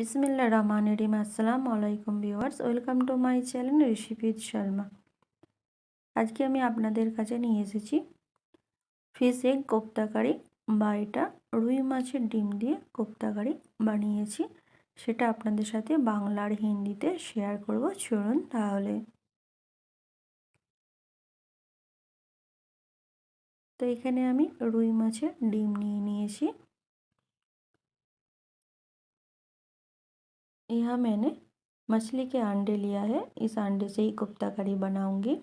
বিসমিল্লা রহমান রিম আসসালামু আলাইকুম viewers welcome to my channel recipe Sharma আজকে আমি আপনাদের কাছে নিয়ে এসেছি ফিশ এগ কোপ্তাকারি বা এটা রুই মাছের ডিম দিয়ে কোপ্তাকারি বানিয়েছি। সেটা আপনাদের সাথে বাংলার হিন্দিতে শেয়ার করব। চলুন তাহলে। তো এখানে আমি রুই মাছের ডিম নিয়ে নিয়েছি। यहाँ मैंने मछली के अंडे लिया है इस अंडे से ही कोफ्ता करी बनाऊंगी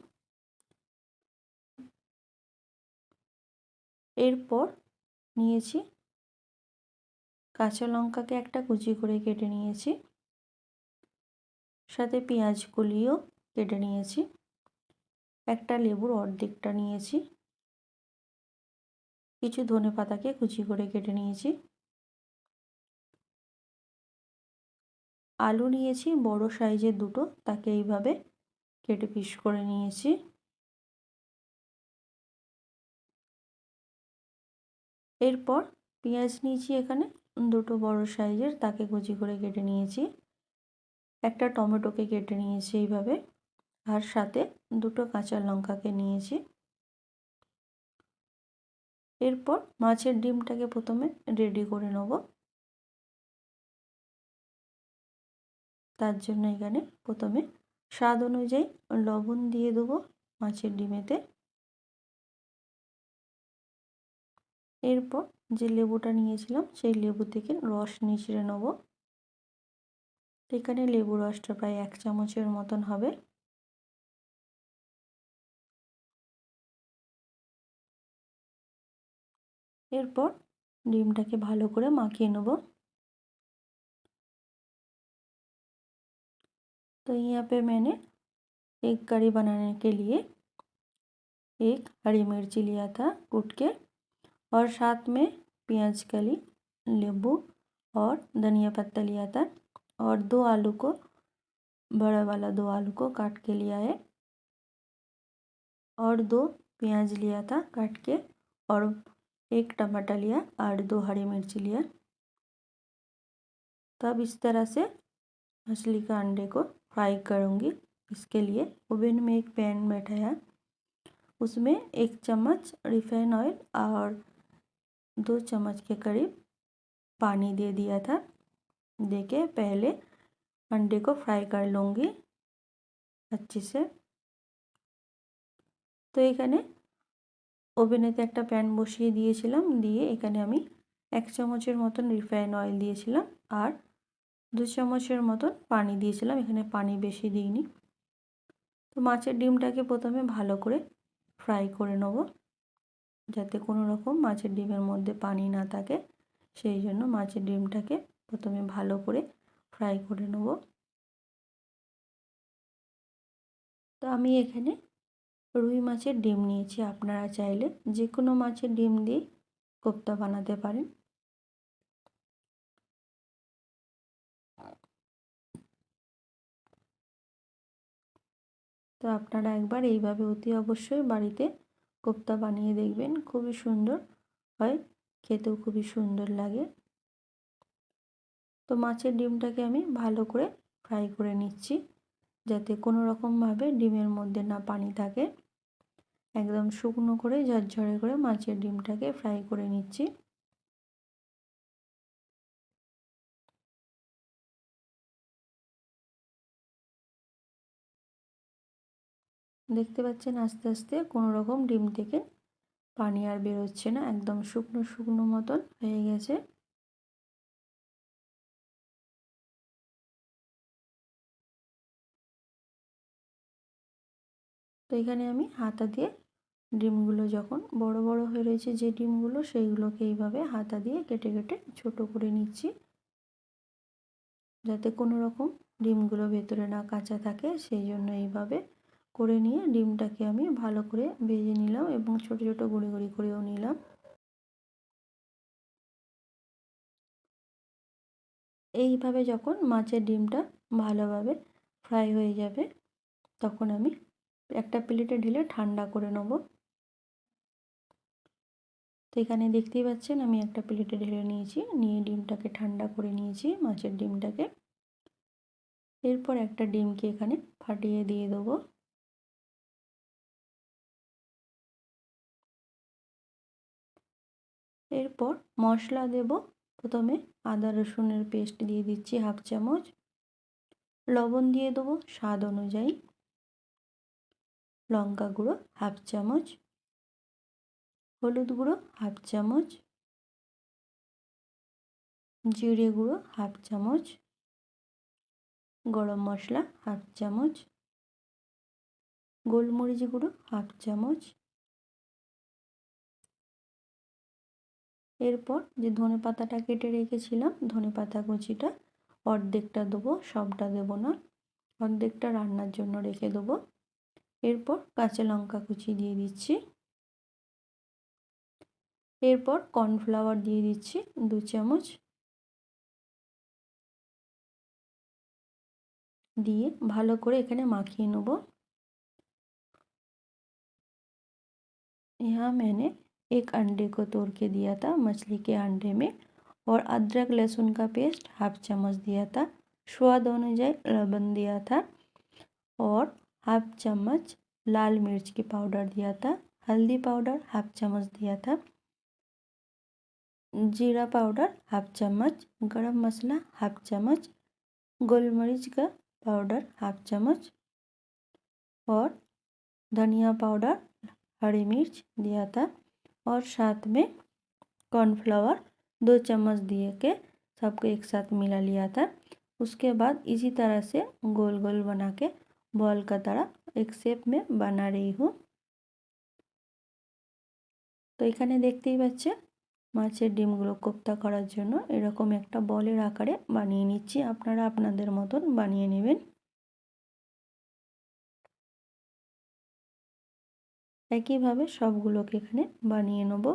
এরপর নিয়েছি কাঁচা লঙ্কাকে একটা কুচি করে কেটে নিয়েছি সাথে পেঁয়াজ কুলিও কেটে নিয়েছি একটা লেবুর অর্ধেকটা নিয়েছি কিছু ধনে পাতাকে কুচি করে কেটে নিয়েছি আলু নিয়েছি, বড় সাইজের দুটো, তাকে এইভাবে কেটে পিস করে নিয়েছি। এরপর পেঁয়াজ নিয়েছি এখানে, দুটো বড় সাইজের, তাকে কুচি করে কেটে নিয়েছি। একটা টমেটোকে কেটে নিয়েছি এইভাবে, আর সাথে দুটো কাঁচা লঙ্কাকে নিয়েছি। এরপর মাছের ডিমটাকে প্রথমে রেডি করে নেব। তার জন্য এখানে প্রথমে স্বাদ অনুযায়ী লবণ দিয়ে দেবো মাছের ডিমেতে। এরপর যে লেবুটা নিয়েছিলাম, সেই লেবু থেকে রস নিচড়ে নেব। এখানে লেবু রসটা প্রায় এক চামচের মতন হবে। এরপর ডিমটাকে ভালো করে মাখিয়ে নেব। तो यहाँ पे मैंने एक करी बनाने के लिए एक हरी मिर्ची लिया था कूट के और साथ में प्याज, कली, नींबू और धनिया पत्ता लिया था और दो आलू को, बड़ा वाला दो आलू को काट के लिया है। और दो प्याज लिया था काट के और एक टमाटर लिया और दो हरी मिर्ची लिया। तब इस तरह से मछली का अंडे को फ्राई करूँगी इसके लिए ओवन में एक पैन बैठाया उसमें एक चम्मच रिफाइन ऑयल और दो चम्मच के करीब पानी दे दिया था दे के पहले अंडे को फ्राई कर लूँगी अच्छे से তো এখানে ওভেনেতে একটা প্যান বসিয়ে দিয়েছিলাম দিয়ে এখানে আমি এক চামচের মতন রিফাইন অয়েল দিয়েছিলাম আর দু চামচের মতন পানি দিয়েছিলাম, এখানে পানি বেশি দিইনি। তো মাছের ডিমটাকে প্রথমে ভালো করে ফ্রাই করে নেব, যাতে কোনো রকম মাছের ডিমের মধ্যে পানি না থাকে। সেই জন্য মাছের ডিমটাকে প্রথমে ভালো করে ফ্রাই করে নেব। তো আমি এখানে রুই মাছের ডিম নিয়েছি, আপনারা চাইলে যে কোনো মাছের ডিম দিয়ে কোপ্তা বানাতে পারেন। তো আপনারা একবার এইভাবে অতি অবশ্যই বাড়িতে কোপ্তা বানিয়ে দেখবেন, খুবই সুন্দর হয়, খেতেও খুবই সুন্দর লাগে। তো মাছের ডিমটাকে আমি ভালো করে ফ্রাই করে নিচ্ছি, যাতে কোনো রকমভাবে ডিমের মধ্যে না পানি থাকে। একদম শুকনো করে ঝরঝরে করে মাছের ডিমটাকে ফ্রাই করে নিচ্ছি। দেখতে পাচ্ছেন আস্তে আস্তে কোনো রকম ডিম থেকে পানি আর বেরোচ্ছে না, একদম শুকনো শুকনো মতন হয়ে গেছে। তো এখানে আমি হাতা দিয়ে ডিমগুলো যখন বড় বড় হয়ে রয়েছে যে ডিমগুলো, সেইগুলোকে এইভাবে হাতা দিয়ে কেটে কেটে ছোট করে নিচ্ছি। যাতে কোনো রকম ডিমগুলো ভেতরে না কাঁচা থাকে, সেই জন্য এইভাবে করে নিয়ে ডিমটাকে আমি ভালো করে ভেজে নিলাম এবং ছোট ছোট গুঁড়ি গুঁড়ি করেও নিলাম। এইভাবে যখন মাছের ডিমটা ভালোভাবে ফ্রাই হয়ে যাবে, তখন আমি একটা প্লেটে ঢেলে ঠান্ডা করে নেব। তো এখানে দেখতেই পাচ্ছেন আমি একটা প্লেটে ঢেলে নিয়েছি, নিয়ে ডিমটাকে ঠান্ডা করে নিয়েছি, মাছের ডিমটাকে। এরপর একটা ডিমকে এখানে ফাটিয়ে দিয়ে দেবো। এরপর মশলা দেব। প্রথমে আদা, রসুনের পেস্ট দিয়ে দিচ্ছি হাফ চামচ। লবণ দিয়ে দেবো স্বাদ অনুযায়ী। লঙ্কা গুঁড়ো হাফ চামচ। হলুদ গুঁড়ো হাফ চামচ। জিরে গুঁড়ো হাফ চামচ। গরম মশলা হাফ চামচ। গোলমরিচ গুঁড়ো হাফ চামচ। এরপর যে ধনে পাতাটা কেটে রেখেছিলাম, ধনে পাতা কুচিটা অর্ধেকটা দেবো, সবটা দেবো না। অর্ধেকটা রান্নার জন্য রেখে দেবো। এরপর কাঁচা লঙ্কা কুচি দিয়ে দিচ্ছি। এরপর কর্নফ্লাওয়ার দিয়ে দিচ্ছি দু চামচ। দিয়ে ভালো করে এখানে মাখিয়ে নেব। ইহা মেনে एक अंडे को तोड़ के दिया था, मछली के अंडे में, और अदरक, लहसुन का पेस्ट हाफ़ चम्मच दिया था। स्वाद अनुଯାয়ী लवण दिया था और हाफ़ चम्मच लाल मिर्च की पाउडर दिया था। हल्दी पाउडर हाफ़ चम्मच दिया था। जीरा पाउडर हाफ़ चम्मच, गरम मसाला हाफ़ चम्मच गोलमरीच का पाउडर हाफ़ चम्मच, और धनिया पाउडर हरी मिर्च दिया था। और साथ में कॉर्नफ्लावर दो चम्मच दिए के सबको एक साथ मिला लिया था उसके बाद इसी तरह से गोल गोल बना के बॉल का तरह एक शेप में बना रही हूँ তো এখানে দেখতেই পাচ্ছে মাছের ডিমগুলো কোপ্তা করার জন্য এরকম একটা বলের আকারে বানিয়ে নিচ্ছি আপনারা আপনাদের মতন বানিয়ে নেবেন একইভাবে সবগুলোকে এখানে বানিয়ে নেব।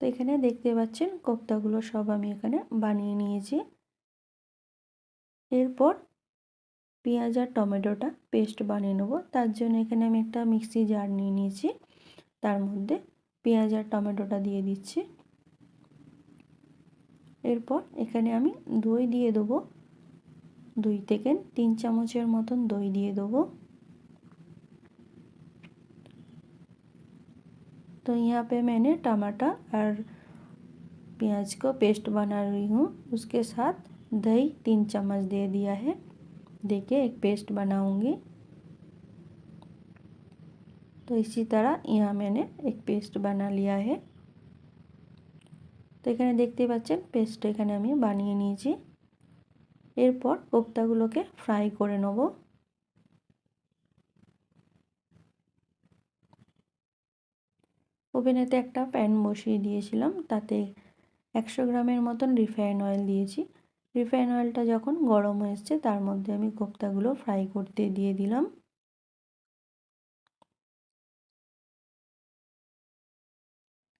তো এখানে দেখতে পাচ্ছেন কোপ্তাগুলো সব আমি এখানে বানিয়ে নিয়েছি। এরপর পেঁয়াজ আর টমেটোটা পেস্ট বানিয়ে নেব। তার জন্য এখানে আমি একটা মিক্সি জার নিয়ে নিয়েছি। তার মধ্যে পেঁয়াজ আর টমেটোটা দিয়ে দিচ্ছি। এরপর এখানে আমি দই দিয়ে দেবো। দুই থেকে তিন চামচের মতন দই দিয়ে দেবো तो यहाँ पे मैंने टमाटर और प्याज को पेस्ट बना रही हूँ उसके साथ दही तीन चम्मच दे दिया है देखिए एक पेस्ट बनाऊँगी तो इसी तरह यहाँ मैंने एक पेस्ट बना लिया है তো এখানে দেখতে পাচ্ছেন পেস্ট এখানে আমি বানিয়ে নিয়েছি এরপর কোপ্তাগুলোকে ফ্রাই করে নেব ওভেনেতে একটা প্যান বসিয়ে দিয়েছিলাম তাতে একশো গ্রামের মতন রিফাইন অয়েল দিয়েছি রিফাইন অয়েলটা যখন গরম হয়েছে তার মধ্যে আমি কোপ্তাগুলো ফ্রাই করতে দিয়ে দিলাম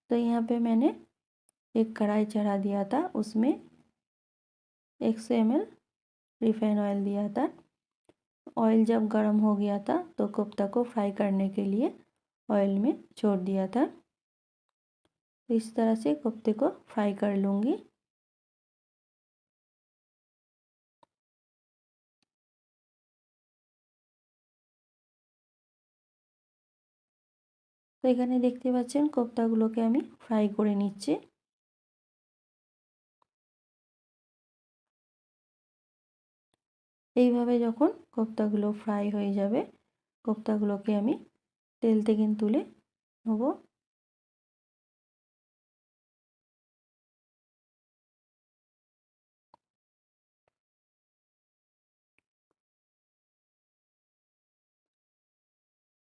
तो यहाँ पे मैंने एक कढ़ाई चढ़ा दिया था उसमें एक सौ एम रिफाइन ऑयल दिया था ऑयल जब गर्म हो गया था तो कोफ्ता को फ्राई करने के लिए ऑयल में छोड़ दिया था तो इस तरह से कोफ्ते को फ्राई कर लूँगी তো এখানে দেখতে পাচ্ছেন কোপ্তাগুলোকে আমি ফ্রাই করে নিচ্ছি এইভাবে যখন কোপ্তাগুলো ফ্রাই হয়ে যাবে, কোপ্তাগুলোকে আমি তেল থেকে তুলে নেব।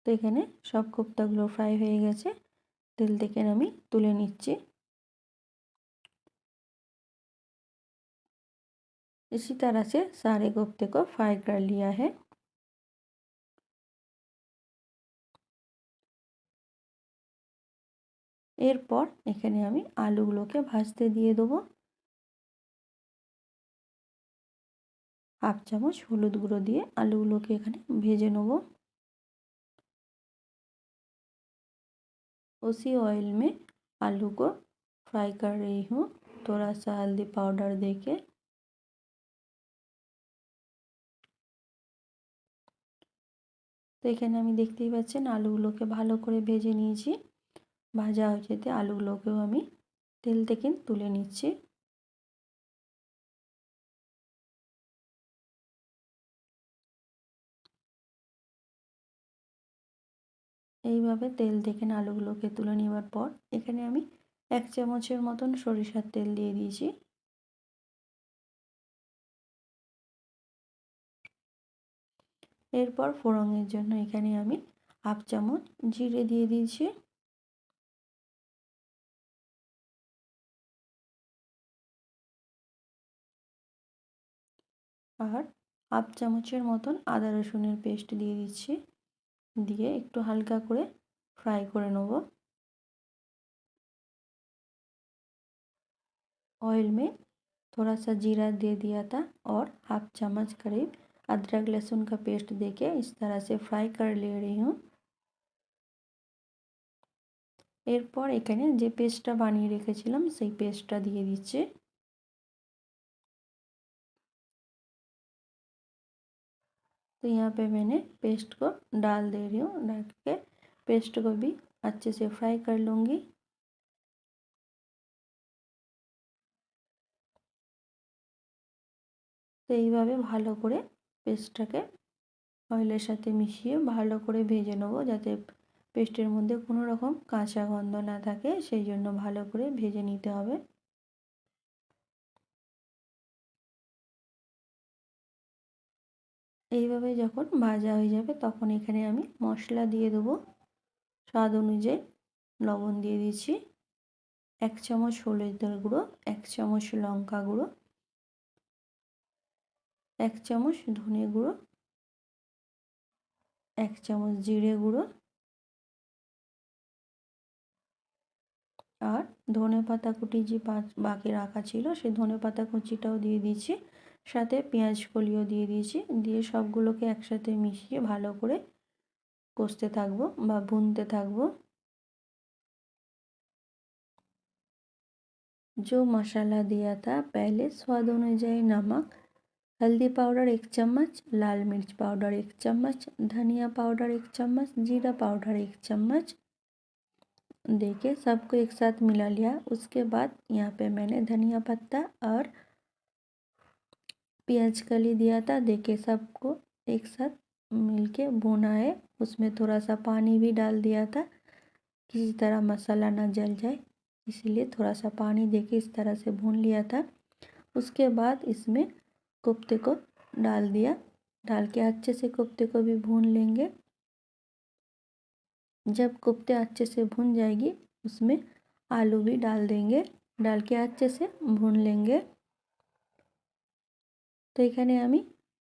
তো এখানে সব কোপ্তাগুলো ফ্রাই হয়ে গেছে, তেল থেকে আমি তুলে নিচ্ছি। इसी तरह से सारे कोफ्ते को फ्राई कर लिया है এরপর এখানে আমি আলুগুলোকে ভাজতে দিয়ে দেবো হাফ চামচ হলুদ গুঁড়ো দিয়ে আলুগুলোকে এখানে ভেজে নেব उसी ऑयल में आलू को फ्राई कर रही हूँ थोड़ा सा हल्दी पाउडर देके তো এখানে আমি দেখতেই পাচ্ছেন আলুগুলোকে ভালো করে ভেজে নিয়েছি। ভাজা হয়ে যেতে আলুগুলোকেও আমি তেল থেকে তুলে নিচ্ছি। এইভাবে তেল থেকে আলুগুলোকে তুলে নেওয়ার পর এখানে আমি এক চামচের মতন সরিষার তেল দিয়ে দিয়েছি। এরপর ফোড়নের জন্য এখানে আমি হাফ চামচ জিরে দিয়ে দিয়েছি আর হাফ চামচের মতন আদা রসুনের পেস্ট দিয়ে দিচ্ছি দিয়ে একটু হালকা করে फ्राई করে নেব ऑयल में थोड़ा सा जीरा दे दिया था और हाफ चम्मच करीब अदरक लहसुन का पेस्ट देके इस तरह से फ्राई कर ले रही हूँ এরপর এখানে যে পেস্টটা বানিয়ে রেখেছিলাম সেই পেস্টটা দিয়ে দিচ্ছি तो यहाँ पे मैंने पेस्ट को डाल दे रही हूँ डाल के पेस्ट को भी अच्छे से फ्राई कर लूँगी তো এইভাবে ভালো করে পেস্টটাকে অয়েলের সাথে মিশিয়ে ভালো করে ভেজে নেব, যাতে পেস্টের মধ্যে কোনো রকম কাঁচা গন্ধ না থাকে, সেই জন্য ভালো করে ভেজে নিতে হবে। এইভাবে যখন ভাজা হয়ে যাবে, তখন এখানে আমি মশলা দিয়ে দেবো। স্বাদ অনুযায়ী লবণ দিয়ে দিচ্ছি। এক চামচ হলুদের গুঁড়ো, এক চামচ লঙ্কা গুঁড়ো এক চামচ ধনে গুঁড়ো, এক চামচ জিরে গুঁড়ো আর ধনে পাতা কুটি যে বাকি রাখা ছিল সেই ধনে পাতা কুচিটাও দিয়ে দিয়েছি। সাথে পেঁয়াজ কলিও দিয়ে দিয়েছি। দিয়ে সবগুলোকে একসাথে মিশিয়ে ভালো করে কষতে থাকব বা ভুনতে থাকব। যে মশলা দেওয়া তা প্যালে সোয়াদ অনুযায়ী নামক। हल्दी पाउडर एक चम्मच, लाल मिर्च पाउडर एक चम्मच, धनिया पाउडर एक चम्मच, जीरा पाउडर एक चम्मच। देके सबको एक साथ मिला लिया। उसके बाद यहाँ पे मैंने धनिया पत्ता और प्याज कली दिया था। देखे सबको एक साथ मिल के भुना है। उसमें थोड़ा सा पानी भी डाल दिया था। किसी तरह मसाला ना जल जाए, इसीलिए थोड़ा सा पानी देके इस तरह से भून लिया था। उसके बाद इसमें कोफ्ते को डाल दिया डाल के अच्छे से कोफ्ते को भी भून लेंगे जब कोफ्ते अच्छे से भून जाएगी उसमें आलू भी डाल देंगे डाल के अच्छे से भून लेंगे তো এখানে আমি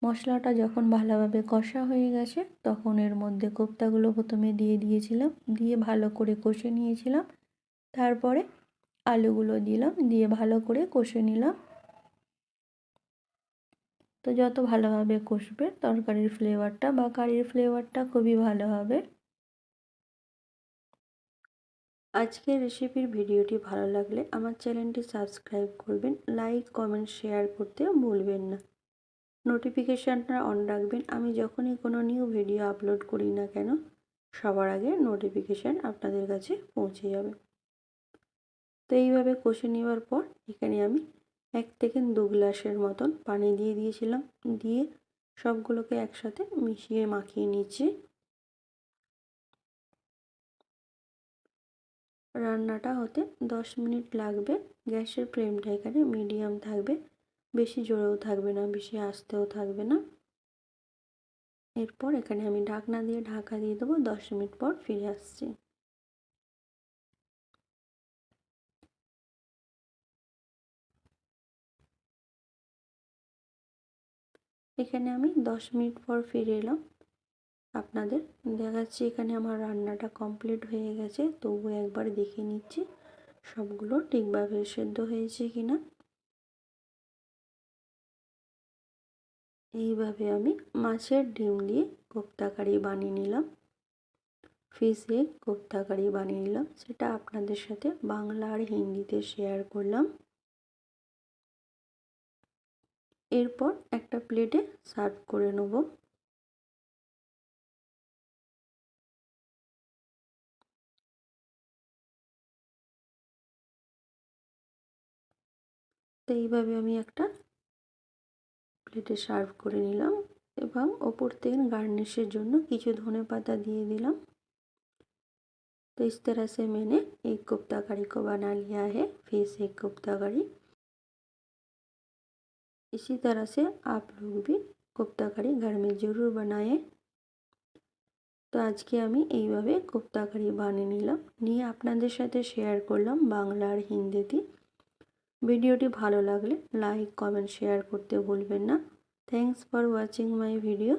মশলাটা যখন ভালোভাবে কষা হয়ে গেছে তখন এর মধ্যে কোপ্তাগুলো প্রথমে দিয়ে দিয়েছিলাম দিয়ে ভালো করে কষে নিয়েছিলাম তারপরে আলুগুলো দিলাম দিয়ে ভালো করে কষে নিলাম তো যত ভালোভাবে কষবে, তরকারির ফ্লেভারটা বা কারির ফ্লেভারটা খুবই ভালো হবে। আজকের রেসিপির ভিডিওটি ভালো লাগলে আমার চ্যানেলটি সাবস্ক্রাইব করবেন লাইক কমেন্ট শেয়ার করতে ভুলবেন না। নোটিফিকেশানটা অন রাখবেন, আমি যখনই কোনো নিউ ভিডিও আপলোড করি না কেন, সবার আগে নোটিফিকেশান আপনাদের কাছে পৌঁছে যাবে। তো এইভাবে কষে নেওয়ার পর এখানে আমি এক থেকে দু গ্লাসের মতন পানি দিয়ে দিয়েছিলাম। দিয়ে সবগুলোকে একসাথে মিশিয়ে মাখিয়ে নিচ্ছি। রান্নাটা হতে দশ মিনিট লাগবে। গ্যাসের ফ্লেমটা এখানে মিডিয়াম থাকবে। বেশি জোরেও থাকবে না, বেশি আস্তেও থাকবে না। এরপর এখানে আমি ঢাকনা দিয়ে ঢাকা দিয়ে দেবো। দশ মিনিট পর ফিরে আসছি। এখানে আমি দশ মিনিট পর ফিরে এলাম। আপনাদের দেখাচ্ছি এখানে আমার রান্নাটা কমপ্লিট হয়ে গেছে। তবু একবার দেখে নিচ্ছি সবগুলো ঠিকভাবে সেদ্ধ হয়েছে কিনা। এইভাবে আমি মাছের ডিম দিয়ে কোপ্তা কারি বানিয়ে নিলাম। ফিশ এগ কোপ্তা কারি বানিয়ে নিলাম। সেটা আপনাদের সাথে বাংলা আর হিন্দিতে শেয়ার করলাম। এরপর একটা প্লেটে সার্ভ করে নেব তো এইভাবে আমি একটা প্লেটে সার্ভ করে নিলাম এবং ওপর থেকে গার্নিশের জন্য কিছু ধনে পাতা দিয়ে দিলাম तो इस तरह से मैंने एक कोफ्ता करी को बना लिया है फिश एक कोफ्ता करी इसी तरह से आप लोग भी কোপ্তা কারি ঘর মে জরুর বানায়ে তো আজকে আমি এইভাবে কোপ্তা কারি বানিয়ে নিলাম নিয়ে আপনাদের সাথে শেয়ার করলাম বাংলা আর হিন্দিতে ভিডিওটি ভালো লাগলে লাইক কমেন্ট শেয়ার করতে ভুলবেন না thanks for watching my video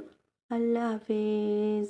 আল্লাহ হাফেজ